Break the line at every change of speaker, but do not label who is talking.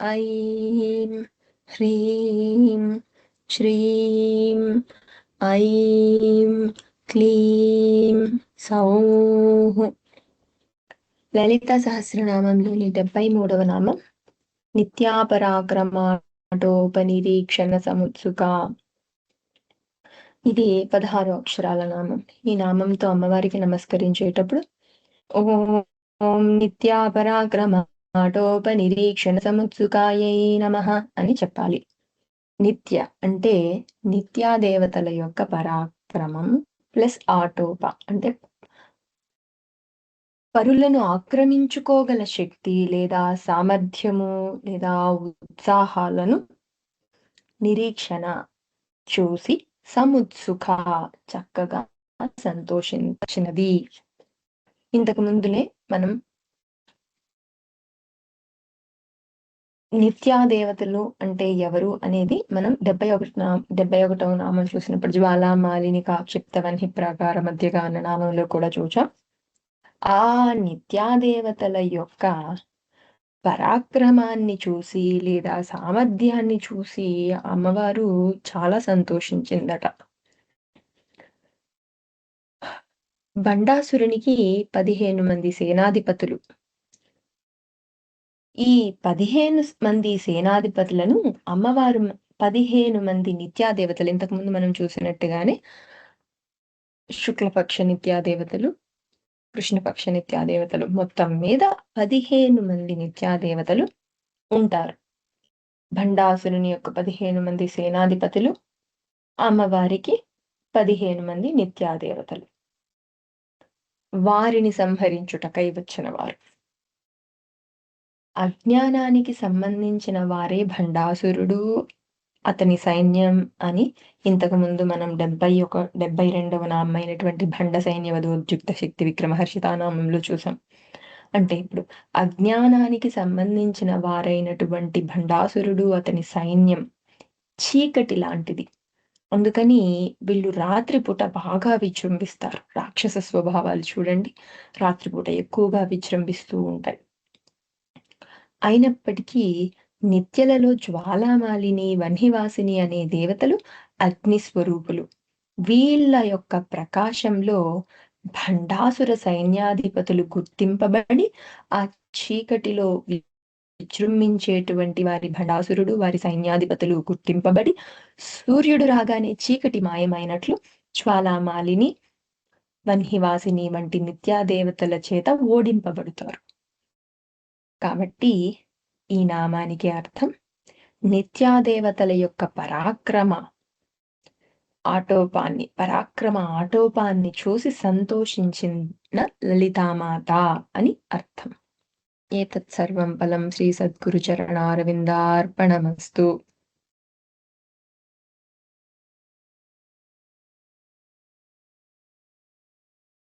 ఐం హ్రీం శ్రీం ఐం క్లీం సౌః లలిత సహస్రనామంలోని డెబ్బై మూడవ నామం. నిత్యాపరాక్రమాటోపనిరీక్షణ సముత్సుక. ఇది పదహారు అక్షరాల నామం. ఈ నామంతో అమ్మవారికి నమస్కరించేటప్పుడు ఓం నిత్యాపరాక్రమ నిత్యాపరాక్రమాటోపనిరీక్షణ సముత్సుకాయై నమ అని చెప్పాలి. నిత్య అంటే నిత్యాదేవతల యొక్క పరాక్రమం ప్లస్ ఆటోప అంటే పరులను ఆక్రమించుకోగల శక్తి లేదా సామర్థ్యము లేదా ఉత్సాహాలను నిరీక్షణ చూసి సముత్సుఖ చక్కగా సంతోషించినది. ఇంతకు ముందునే మనం నిత్యాదేవతలు అంటే ఎవరు అనేది మనం డెబ్బై ఒకటి నా డెబ్బై ఒకటవ నామం చూసినప్పుడు జ్వాలామాలిని మాలిని కాక్షిప్త వన్హి ప్రాకార మధ్యగా అన్న నామంలో కూడా చూచాం. ఆ నిత్యాదేవతల యొక్క పరాక్రమాన్ని చూసి లేదా సామర్థ్యాన్ని చూసి అమ్మవారు చాలా సంతోషించిందట. బండాసురునికి పదిహేను మంది సేనాధిపతులు. ఈ పదిహేను మంది సేనాధిపతులను అమ్మవారు పదిహేను మంది నిత్యాదేవతలు ఇంతకుముందు మనం చూసినట్టుగానే శుక్లపక్ష నిత్యాదేవతలు కృష్ణపక్ష నిత్యాదేవతలు మొత్తం మీద పదిహేను మంది నిత్యాదేవతలు ఉంటారు. భండాసురుని యొక్క పదిహేను మంది సేనాధిపతులు అమ్మవారికి పదిహేను మంది నిత్యాదేవతలు. వారిని సంహరించుటకై వచ్చిన వారు. అజ్ఞానానికి సంబంధించిన వారే భండాసురుడు అతని సైన్యం అని ఇంతకు ముందు మనం డెబ్బై ఒక డెబ్బై రెండవ నామైనటువంటి భండ సైన్య వధోద్యుక్త శక్తి విక్రమహర్షితానామంలో చూసాం. అంటే ఇప్పుడు అజ్ఞానానికి సంబంధించిన వారైనటువంటి భండాసురుడు అతని సైన్యం చీకటి లాంటిది. అందుకని వీళ్ళు రాత్రిపూట బాగా విజృంభిస్తారు. రాక్షస స్వభావాలు చూడండి. రాత్రిపూట ఎక్కువగా విజృంభిస్తూ ఉంటాయి. అయినప్పటికీ నిత్యలలో జ్వాలామాలిని వన్హివాసిని అనే దేవతలు అగ్ని స్వరూపులు. వీళ్ళ యొక్క ప్రకాశంలో భండాసుర సైన్యాధిపతులు గుర్తింపబడి ఆ చీకటిలో విజృంభించేటువంటి వారి భండాసురుడు వారి సైన్యాధిపతులు గుర్తింపబడి సూర్యుడు రాగానే చీకటి మాయమైనట్లు జ్వాలామాలిని వన్హివాసిని వంటి నిత్యాదేవతల చేత ఓడింపబడతారు. కాబట్టి ఈ నామానికి అర్థం నిత్యాదేవతల యొక్క పరాక్రమ ఆటోపాన్ని పరాక్రమ ఆటోపాన్ని చూసి సంతోషించిన లలితామాత అని అర్థం. ఏతత్ సర్వం ఫలం శ్రీ సద్గురు చరణారవిందార్పణమస్తు.